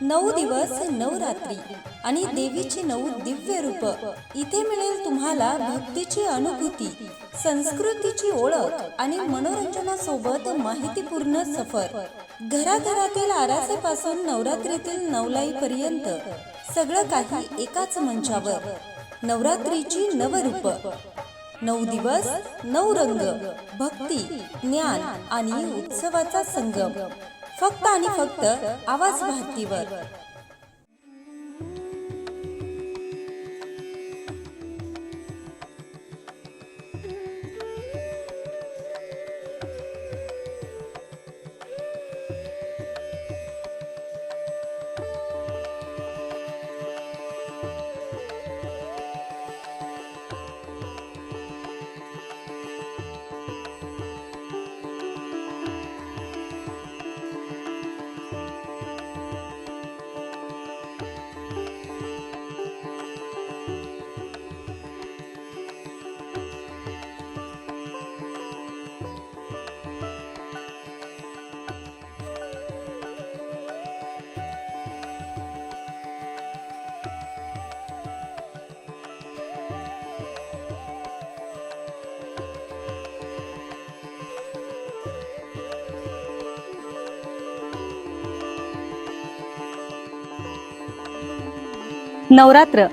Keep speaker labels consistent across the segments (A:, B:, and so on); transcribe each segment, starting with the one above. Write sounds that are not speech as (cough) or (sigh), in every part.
A: नऊ दिवस नऊ रात्री. आणि देवीची नऊ दिव्य रूप. इथे मिळेल तुम्हाला भक्तीची अनुभूती संस्कृतीची ओळख आणि मनोरंजनासोबत माहितीपूर्ण सफर. घराघरातील आरासेपासून नवरात्रीतील नवलाई पर्यंत सगळं काही एकाच मंचावर. नवरात्रीची नवरूप नऊ दिवस नऊ रंग. भक्ती ज्ञान आणि उत्सवाचा संगम. फक्त आणि फक्त आवाज भारतीवर.
B: नवरात्र.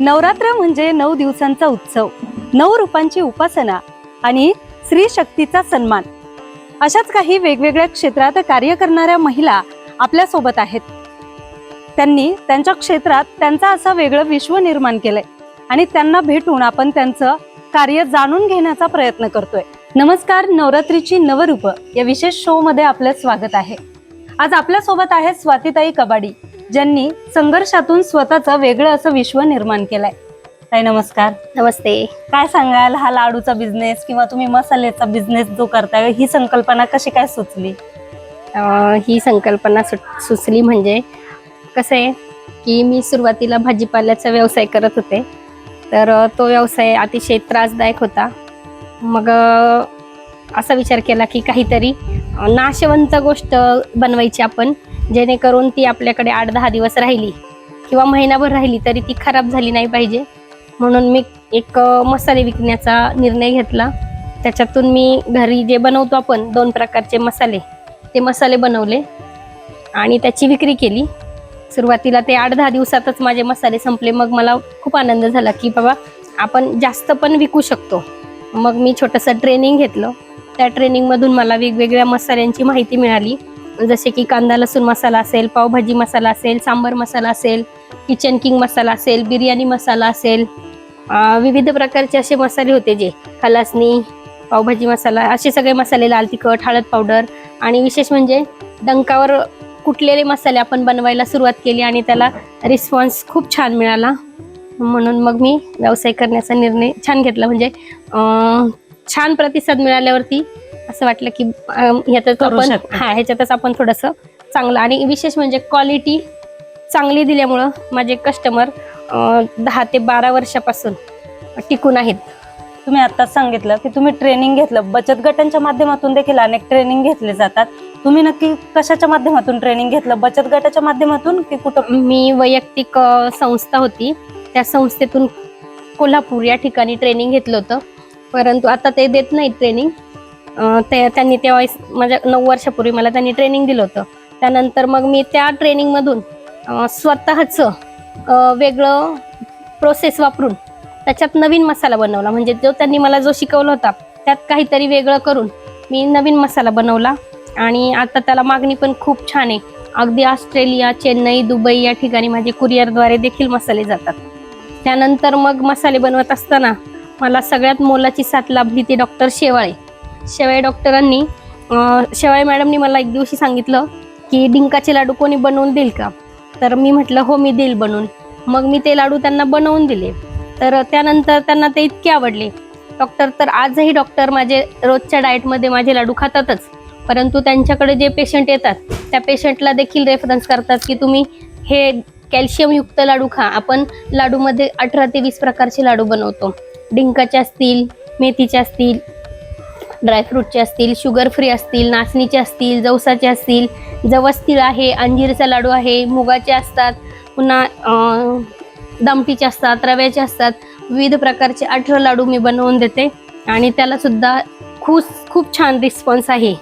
B: नवरात्र म्हणजे नऊ दिवसांचा उत्सव. नऊ रूपांची उपासना आणि स्त्री शक्तीचा सन्मान. अशाच काही वेगवेगळ्या क्षेत्रात कार्य करणाऱ्या महिला आपल्यासोबत आहेत. त्यांनी त्यांच्या क्षेत्रात त्यांचा असं वेगळं विश्व निर्माण केलंय आणि त्यांना भेटून आपण त्यांचं कार्य जाणून घेण्याचा प्रयत्न करतोय. नमस्कार नवरात्रीची नवरूप या विशेष शो मध्ये आपलं स्वागत आहे. आज आपल्यासोबत आहे स्वातीताई कबाडी. ज्यांनी संघर्षातून स्वतःचं वेगळं असं विश्व निर्माण केलंय. ताई नमस्कार.
C: नमस्ते.
B: काय सांगाल हा लाडूचा बिझनेस किंवा तुम्ही मसाल्याचा बिझनेस जो करताय ही संकल्पना कशी काय सुचली?
C: अं, ही संकल्पना सुट सुचली म्हणजे कसं आहे की मी सुरुवातीला भाजीपाल्याचा व्यवसाय करत होते. तर अं, तो व्यवसाय अतिशय त्रासदायक होता. मग अं, असा विचार केला की काहीतरी अं, नाशवंत गोष्ट बनवायची आपण. जेणेकरून ती आपल्याकडे आठ दहा दिवस राहिली किंवा महिनाभर राहिली तरी ती खराब झाली नाही पाहिजे. म्हणून मी एक मसाले विकण्याचा निर्णय घेतला. त्याच्यातून मी घरी जे बनवतो आपण दोन प्रकारचे मसाले ते मसाले बनवले आणि त्याची विक्री केली. सुरुवातीला ते आठ दहा दिवसातच माझे मसाले संपले. मग मला खूप आनंद झाला की बाबा आपण जास्त पण विकू शकतो. मग मी छोटंसं ट्रेनिंग घेतलं. त्या ट्रेनिंगमधून मला वेगवेगळ्या मसाल्यांची माहिती मिळाली. जसे की कांदा लसूण मसाला असेल पावभाजी मसाला असेल सांबर मसाला असेल किचन किंग मसाला असेल बिर्याणी मसाला असेल विविध प्रकारचे असे मसाले होते जे. खलासणी पावभाजी मसाला असे सगळे मसाले लाल तिखट हळद पावडर आणि विशेष म्हणजे डंकावर कुटलेले मसाले आपण बनवायला सुरुवात केली आणि त्याला रिस्पॉन्स खूप छान मिळाला. म्हणून मग मी व्यवसाय करण्याचा निर्णय छान घेतला. म्हणजे छान प्रतिसाद मिळाल्यावरती असं वाटलं की
B: करू
C: आपण. हा ह्याच्यातच आपण थोडंसं चांगलं आणि विशेष म्हणजे क्वालिटी चांगली दिल्यामुळं माझे कस्टमर दहा ते बारा वर्षापासून टिकून आहेत.
B: तुम्ही आताच सांगितलं की तुम्ही ट्रेनिंग घेतलं. बचत गटांच्या माध्यमातून देखील अनेक ट्रेनिंग घेतले जातात. तुम्ही नक्की कशाच्या माध्यमातून ट्रेनिंग घेतलं? बचत गटाच्या माध्यमातून की कुठं?
C: मी वैयक्तिक संस्था होती. त्या संस्थेतून कोल्हापूर या ठिकाणी ट्रेनिंग घेतलं होतं. परंतु आता ते देत नाहीत ट्रेनिंग ते त्यांनी तेव्हा माझ्या नऊ वर्षापूर्वी मला त्यांनी ट्रेनिंग दिलं होतं. त्यानंतर मग मी त्या ट्रेनिंगमधून स्वतःचं वेगळं प्रोसेस वापरून त्याच्यात नवीन मसाला बनवला. म्हणजे जो त्यांनी मला जो शिकवला होता त्यात काहीतरी वेगळं करून मी नवीन मसाला बनवला. आणि आता त्याला मागणी पण खूप छान आहे. अगदी ऑस्ट्रेलिया चेन्नई दुबई या ठिकाणी माझे कुरिअरद्वारे देखील मसाले जातात. त्यानंतर मग मसाले बनवत असताना मला सगळ्यात मोलाची साथ लाभली ती डॉक्टर शेवाळे. शेवाळे डॉक्टरांनी शेवाई शेवाळे मॅडमनी मला एक दिवशी सांगितलं की डिंकाचे लाडू कोणी बनवून देईल का? तर मी म्हटलं हो मी देईल बनवून. मग मी ते लाडू त्यांना बनवून दिले. तर त्यानंतर त्यांना ते इतके आवडले. डॉक्टर तर आजही डॉक्टर माझे रोजच्या डाएटमध्ये माझे लाडू खातातच. परंतु त्यांच्याकडे जे पेशंट येतात त्या पेशंटला देखील रेफरन्स करतात की तुम्ही हे कॅल्शियमयुक्त लाडू खा. आपण लाडूमध्ये अठरा ते वीस प्रकारचे लाडू बनवतो. डिंकाचे असतील मेथीचे असतील ड्रायफ्रूटचे असतील शुगर फ्री असतील नाचणीचे असतील जवसाचे असतील जवस तिळ आहे अंजीरचा लाडू आहे मुगाचे असतात पुन्हा दमटीचे असतात रव्याचे असतात विविध प्रकारचे अठरा लाडू मी बनवून देते. आणि त्याला सुद्धा खूप खूप छान रिस्पॉन्स आहे.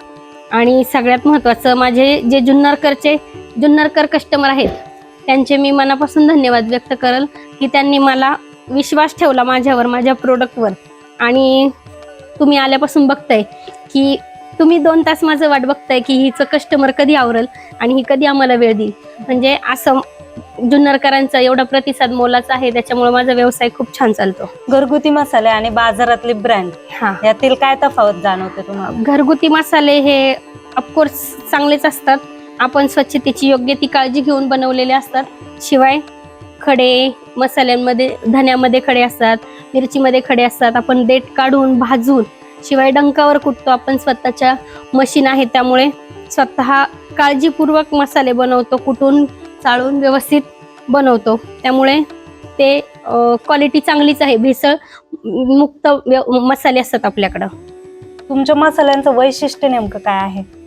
C: आणि सगळ्यात महत्त्वाचं माझे जे जुन्नरकरचे जुन्नरकर कस्टमर आहेत त्यांचे मी मनापासून धन्यवाद व्यक्त करल की त्यांनी मला विश्वास ठेवला माझ्यावर माझ्या प्रोडक्टवर आणि तुम्ही आल्यापासून बघताय की तुम्ही दोन तास माझं वाट बघताय की हिचं कस्टमर कधी आवरल आणि ही कधी आम्हाला वेळ देईल. म्हणजे असं जुन्नरकरांचा एवढा प्रतिसाद मोलाचा आहे त्याच्यामुळे माझा व्यवसाय खूप छान चालतो.
B: घरगुती मसाले आणि बाजारातले ब्रँड
C: हा.
B: यातील काय तफावत जाणवते तुम्हाला?
C: घरगुती मसाले हे ऑफकोर्स चांगलेच असतात. आपण स्वच्छतेची योग्य ती काळजी घेऊन बनवलेले असतात. शिवाय खडे मसाल्यांमध्ये धन्यामध्ये खडे असतात मिरचीमध्ये खडे असतात. आपण देठ काढून भाजून शिवाय डंकावर कुटतो. आपण स्वतःच्या मशीन आहे त्यामुळे स्वतः काळजीपूर्वक मसाले बनवतो कुटून चाळून व्यवस्थित बनवतो. त्यामुळे ते क्वालिटी चांगलीच आहे. भेसळ मुक्त व्य- मसाले असतात आपल्याकडं.
B: तुमच्या मसाल्यांचं वैशिष्ट्य नेमकं काय आहे?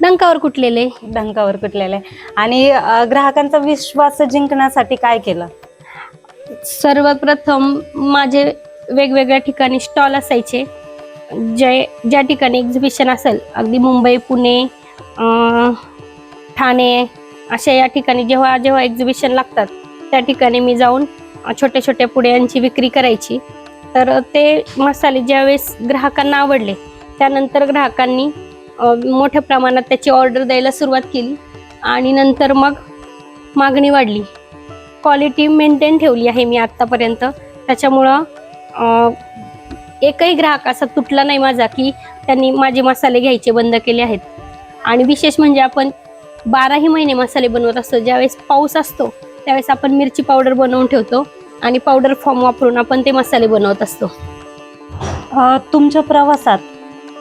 C: डंकावर कुटलेले
B: डंकावर कुठलेलं? आणि अं, ग्राहकांचा विश्वास जिंकण्यासाठी काय केलं?
C: सर्वप्रथम माझे वेगवेगळ्या ठिकाणी स्टॉल असायचे. जे ज्या ठिकाणी एक्झिबिशन असेल अगदी मुंबई पुणे अं, ठाणे अशा या ठिकाणी जेव्हा जेव्हा एक्झिबिशन लागतात त्या ठिकाणी मी जाऊन अं, छोट्या छोट्या पुड्यांची विक्री करायची. तर ते मसाले ज्यावेळेस ग्राहकांना आवडले त्यानंतर ग्राहकांनी मोठ्या प्रमाणात त्याची ऑर्डर द्यायला सुरुवात केली आणि नंतर मग मागणी वाढली. क्वालिटी मेंटेन ठेवली आहे मी आत्तापर्यंत. त्याच्यामुळं एकही ग्राहक असा तुटला नाही माझा की त्यांनी माझे मसाले घ्यायचे बंद केले आहेत. आणि विशेष म्हणजे आपण बाराही महिने मसाले बनवत असतो. ज्यावेळेस पाऊस असतो त्यावेळेस आपण मिरची पावडर बनवून ठेवतो आणि पावडर फॉर्म वापरून आपण ते मसाले बनवत असतो.
B: तुमच्या प्रवासात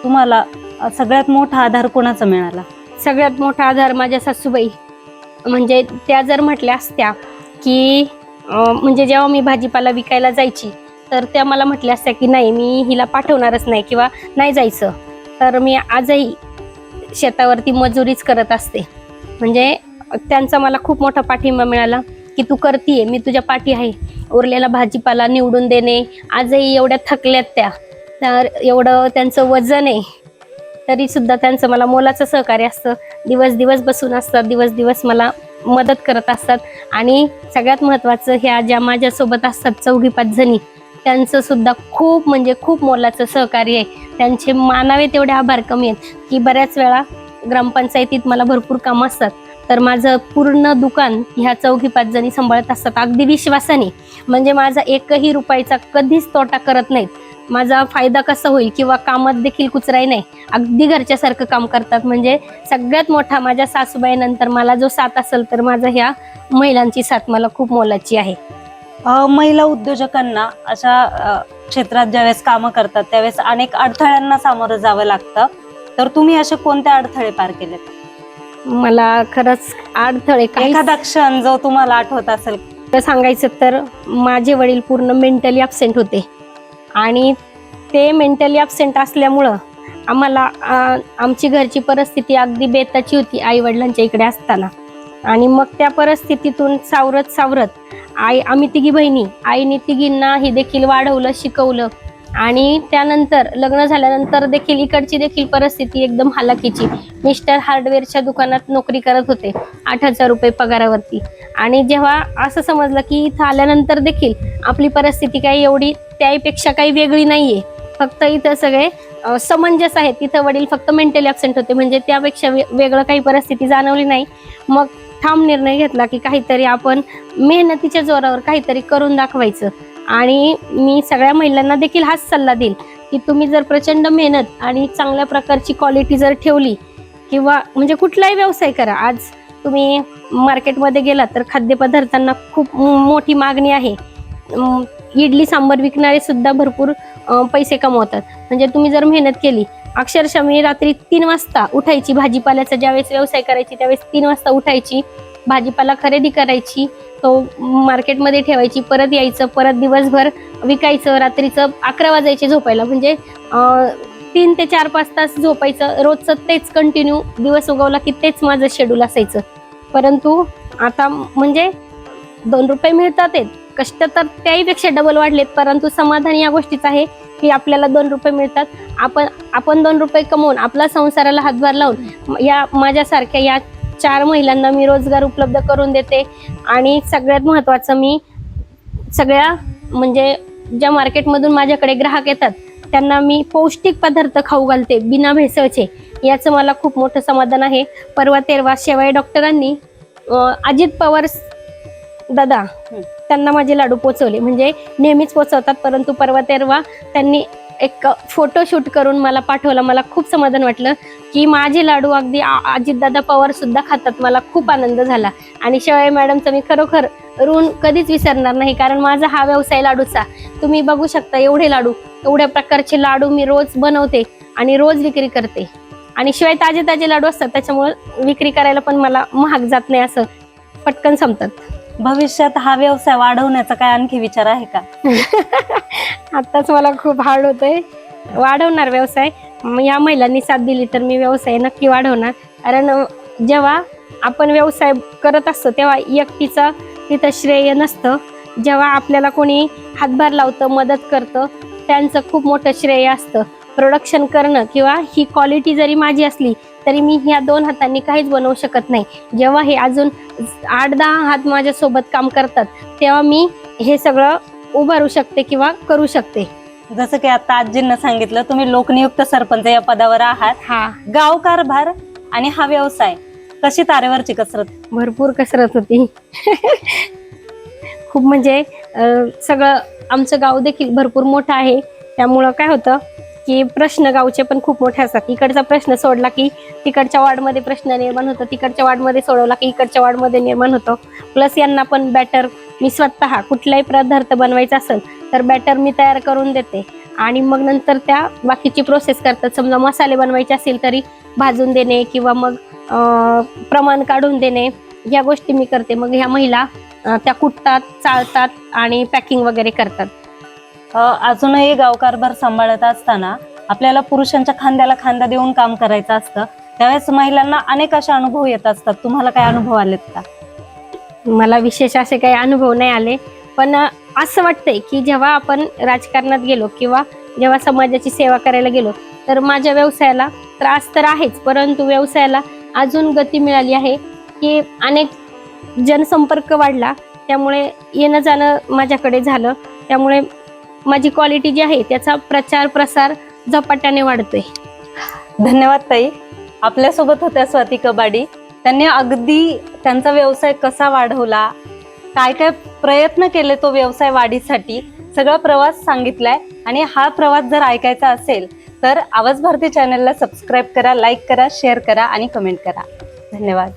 B: तुम्हाला सगळ्यात मोठा आधार कोणाचा मिळाला?
C: सगळ्यात मोठा आधार माझ्या सासूबाई. म्हणजे त्या जर म्हटल्या असत्या की म्हणजे जेव्हा मी भाजीपाला विकायला जायची तर त्या मला म्हटल्या असत्या की नाही मी हिला पाठवणारच नाही किंवा नाही जायचं. तर मी आजही शेतावरती मजुरीच करत असते. म्हणजे त्यांचा मला खूप मोठा पाठिंबा मिळाला की तू करतीये मी तुझ्या पाठी आहे. उरलेला भाजीपाला निवडून देणे आजही एवढ्या थकल्यात त्या. तर एवढं त्यांचं वजन आहे. तरी सुद्धा त्यांचं मला मोलाचं सहकार्य असतं. दिवस दिवस बसून असतात दिवस दिवस मला मदत करत असतात. आणि सगळ्यात महत्त्वाचं ह्या ज्या माझ्यासोबत असतात चौघी पाच जणी त्यांचं सुद्धा खूप म्हणजे खूप मोलाचं सहकार्य आहे. त्यांचे मानावे तेवढे आभार कमी आहेत. की बऱ्याच वेळा ग्रामपंचायतीत मला भरपूर कामं असतात. तर माझं पूर्ण दुकान ह्या चौघी पाच जणी सांभाळत असतात. अगदी विश्वासाने. म्हणजे माझा एकही रुपयाचा कधीच तोटा करत नाहीत. माझा फायदा कसा होईल किंवा कामात देखील कुचराई नाही अगदी घरच्यासारखं काम करतात. म्हणजे सगळ्यात मोठा माझ्या सासूबाईनंतर मला जो साथ असेल तर माझा ह्या महिलांची साथ मला खूप मोलाची आहे.
B: महिला उद्योजकांना अशा क्षेत्रात ज्यावेळेस कामं करतात त्यावेळेस अनेक अडथळ्यांना सामोरं जावं लागतं. तर तुम्ही असे कोणते अडथळे पार केलेत?
C: मला खरंच अडथळे
B: एखादा क्षण जो तुम्हाला आठवत असेल.
C: खरं सांगायचं तर माझे वडील पूर्ण मेंटली ॲबसेंट होते. आणि ते मेंटली ॲबसेंट असल्यामुळं आम्हाला आमची घरची परिस्थिती अगदी बेताची होती आई वडिलांच्या इकडे असताना. आणि मग त्या परिस्थितीतून सावरत सावरत आई आम्ही तिघी बहिणी आईने तिघींना हे देखील वाढवलं शिकवलं. आणि त्यानंतर लग्न झाल्यानंतर देखील इकडची देखील परिस्थिती एकदम हालाकीची मिस्टर हार्डवेअरच्या दुकानात नोकरी करत होते आठ हजार रुपये पगारावरती. आणि जेव्हा असं समजलं की इथं आल्यानंतर देखील आपली परिस्थिती काही एवढी त्यापेक्षा काही वेगळी नाहीये. फक्त इथं सगळे समंजस आहेत. तिथं वडील फक्त मेंटली ॲबसेंट होते. म्हणजे त्यापेक्षा वेगळं काही परिस्थिती जाणवली नाही. मग ठाम निर्णय घेतला की काहीतरी आपण मेहनतीच्या जोरावर काहीतरी करून दाखवायचं. आणि मी सगळ्या महिलांना देखील हाच सल्ला देईल की तुम्ही जर प्रचंड मेहनत आणि चांगल्या प्रकारची क्वालिटी जर ठेवली किंवा म्हणजे कुठलाही व्यवसाय करा आज तुम्ही मार्केटमध्ये गेला तर खाद्यपदार्थांना खूप मोठी मागणी आहे. इडली सांबर विकणारे सुद्धा भरपूर पैसे कमवतात. म्हणजे तुम्ही जर मेहनत केली अक्षरशः मी रात्री तीन वाजता उठायची भाजीपाल्याचा ज्यावेळेस व्यवसाय करायची त्यावेळेस तीन वाजता उठायची भाजीपाला खरेदी करायची तो मार्केटमध्ये ठेवायची परत यायचं परत दिवसभर विकायचं रात्रीचं अकरा वाजायचे झोपायला. म्हणजे तीन ते चार पाच तास झोपायचं. रोजचं तेच कंटिन्यू दिवस उगवला की तेच माझं शेड्यूल असायचं. परंतु आता म्हणजे दोन रुपये मिळतात कष्ट तर त्याहीपेक्षा डबल वाढलेत. परंतु समाधान या गोष्टीचं आहे की आपल्याला दोन रुपये मिळतात. आपण आपण दोन रुपये कमवून आपला संसाराला हातभार लावून या माझ्यासारख्या या चार महिलांना मी रोजगार उपलब्ध करून देते. आणि सगळ्यात महत्त्वाचं मी सगळ्या म्हणजे ज्या मार्केटमधून माझ्याकडे ग्राहक येतात त्यांना मी पौष्टिक पदार्थ खाऊ घालते बिना भेसळचे. याचं मला खूप मोठं समाधान आहे. परवा तेरवा शेवाळे डॉक्टरांनी अजित पवार दादा त्यांना माझे लाडू पोचवले. म्हणजे नेहमीच पोचवतात परंतु परवा तेरवा त्यांनी एक फोटो शूट करून मला पाठवला. मला खूप समाधान वाटलं की माझे लाडू अगदी अजितदादा पवार सुद्धा खातात. मला खूप आनंद झाला. आणि शेवाळे मॅडमचं मी खरोखर ऋण कधीच विसरणार नाही कारण माझा हा व्यवसाय लाडूचा. तुम्ही बघू शकता एवढे लाडू एवढ्या प्रकारचे लाडू मी रोज बनवते आणि रोज विक्री करते. आणि शिवाय ताजे ताजे लाडू असतात त्याच्यामुळे विक्री करायला पण मला महाग जात नाही असं पटकन संपतात
B: भविष्यात हा व्यवसाय वाढवण्याचा काय आणखी विचार आहे का? (laughs)
C: आत्ताच मला खूप हार्ड होतंय. वाढवणार व्यवसाय. म या महिलांनी साथ दिली तर मी व्यवसाय नक्की वाढवणार. कारण जेव्हा आपण व्यवसाय करत असतो तेव्हा एकटीचं तिथं श्रेय नसतं. जेव्हा आपल्याला कोणी हातभार लावतं मदत करतं त्यांचं खूप मोठं श्रेय असतं. प्रोडक्शन करणं किंवा ही क्वालिटी जरी माझी असली तरी मी ह्या दोन हातांनी काहीच बनवू शकत नाही. जेव्हा हे अजून आठ दहा हात माझ्यासोबत काम करतात तेव्हा मी हे सगळं उभारू शकते किंवा करू शकते.
B: जसं की आता आजींना सांगितलं तुम्ही लोकनियुक्त सरपंच या पदावर आहात.
C: हा.
B: गाव कारभार आणि हा व्यवसाय कशी तारेवरची कसरत?
C: भरपूर कसरत होती. खूप म्हणजे सगळं आमचं गाव देखील भरपूर मोठं आहे. त्यामुळं काय होतं की प्रश्न गावचे पण खूप मोठे असतात. इकडचा प्रश्न सोडला की तिकडच्या वार्डमध्ये प्रश्न निर्माण होतो तिकडच्या वार्डमध्ये सोडवला की इकडच्या वार्डमध्ये निर्माण होतो. प्लस यांना पण बॅटर मी स्वतः कुठलाही पदार्थ बनवायचा असेल तर बॅटर मी तयार करून देते. आणि मग नंतर त्या बाकीची प्रोसेस करतात. समजा मसाले बनवायचे असेल तरी भाजून देणे किंवा मग प्रमाण काढून देणे या गोष्टी मी करते. मग ह्या महिला त्या कुटतात चाळतात आणि पॅकिंग वगैरे करतात.
B: अजूनही गावकारभर सांभाळत असताना आपल्याला पुरुषांच्या खांद्याला खांदा देऊन काम करायचं असतं. त्यावेळेस महिलांना अनेक असे अनुभव येत असतात. तुम्हाला काय अनुभव आलेत का?
C: मला विशेष असे काही अनुभव नाही आले. पण असं वाटतंय की जेव्हा आपण राजकारणात गेलो किंवा जेव्हा समाजाची सेवा करायला गेलो तर माझ्या व्यवसायाला त्रास तर आहेच. परंतु व्यवसायाला अजून गती मिळाली आहे की अनेक जनसंपर्क वाढला. त्यामुळे येणं जाणं माझ्याकडे झालं. त्यामुळे माझी क्वालिटी जी आहे त्याचा प्रचार प्रसार झपाट्याने वाढतोय.
B: धन्यवाद ताई. आपल्यासोबत होत्या स्वाती कबाडी. त्यांनी अगदी त्यांचा व्यवसाय कसा वाढवला काय काय प्रयत्न केले तो व्यवसाय वाढीसाठी सगळा प्रवास सांगितलाय. आणि हा प्रवास जर ऐकायचा असेल तर आवाज भारती चॅनलला सबस्क्राईब करा लाईक करा शेअर करा आणि कमेंट करा. धन्यवाद.